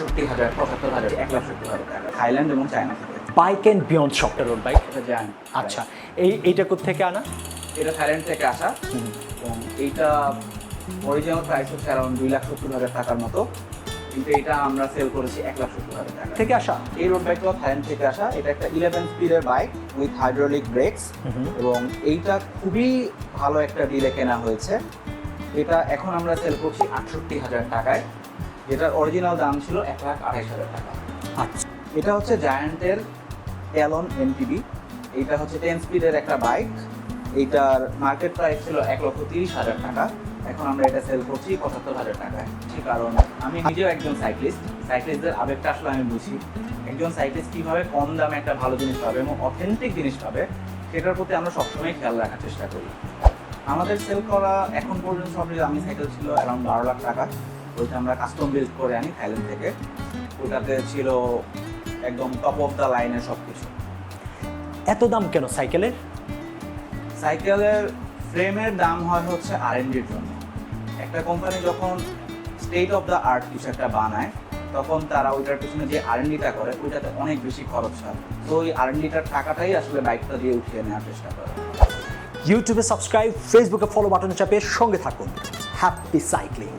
আটষট্টি হাজার পঁচাত্তর হাজার এক লাখ সত্তর হাজার টাকা। থাইল্যান্ড এবং চায়না থেকে। বাইক অ্যান্ড বিয়ন্ড শপটা রোড বাইক এটা জায়ান আচ্ছা এই এইটা থেকে আনা? এটা থাইল্যান্ড থেকে আসা। এবং এইটা অরিজিনাল প্রাইস হচ্ছে অ্যারাউন্ড দুই লাখ সত্তর হাজার টাকার মতো। কিন্তু এটা আমরা সেল করেছি এক লাখ সত্তর হাজার টাকা। থেকে আসা? এই রোড বাইকটা থাইল্যান্ড থেকে আসা। এটা একটা ইলেভেন স্পিডের বাইক উইথ হাইড্রোলিক ব্রেকস এবং এইটা খুবই ভালো একটা ডিলে কেনা হয়েছে। এটা এখন আমরা সেল করছি আটষট্টি হাজার টাকায়। যেটার অরিজিনাল দাম ছিল এক লাখ আঠাইশ হাজার টাকা। আচ্ছা। এটা হচ্ছে জায়ান্টের ট্যালন এমটিবি এইটা হচ্ছে টেন স্পিডের একটা বাইক এইটার মার্কেট প্রাইস ছিল এক লক্ষ তিরিশ হাজার টাকা। এখন আমরা এটা সেল করছি পঁচাত্তর হাজার টাকায়। ঠিক কারণ আমি নিজেও একজন সাইক্লিস্ট সাইক্লিস্টদের আবেগটা আসলে আমি বুঝি। একজন সাইক্লিস্ট কীভাবে কম দামে একটা ভালো জিনিস পাবে এবং অথেন্টিক জিনিস পাবে সেটার প্রতি আমরা সবসময় খেয়াল রাখার চেষ্টা করি। আমাদের সেল করা এখন পর্যন্ত সব আমি সাইকেল ছিল অ্যারাউন্ড বারো লাখ টাকা। ওইটা আমরা কাস্টম বিল্ড করে আনি থাইল্যান্ড থেকে। ওটাতে ছিল একদম টপ অফ দ্য লাইনের সব কিছু এত দাম কেন সাইকেলের সাইকেলের ফ্রেমের দাম হয় হচ্ছে আর জন্য। একটা কোম্পানি যখন স্টেট অফ দ্য আর্ট কিছু একটা বানায় তখন তারা ওইটার পিছনে যে আর করে ওইটাতে অনেক বেশি খরচ হয়। তো ওই আর টাকাটাই আসলে বাইকটা দিয়ে উঠিয়ে নেওয়ার চেষ্টা করে। ইউটিউবে সাবস্ক্রাইব ফেসবুকে ফলো বাটন চাপে সঙ্গে থাকুন। Happy cycling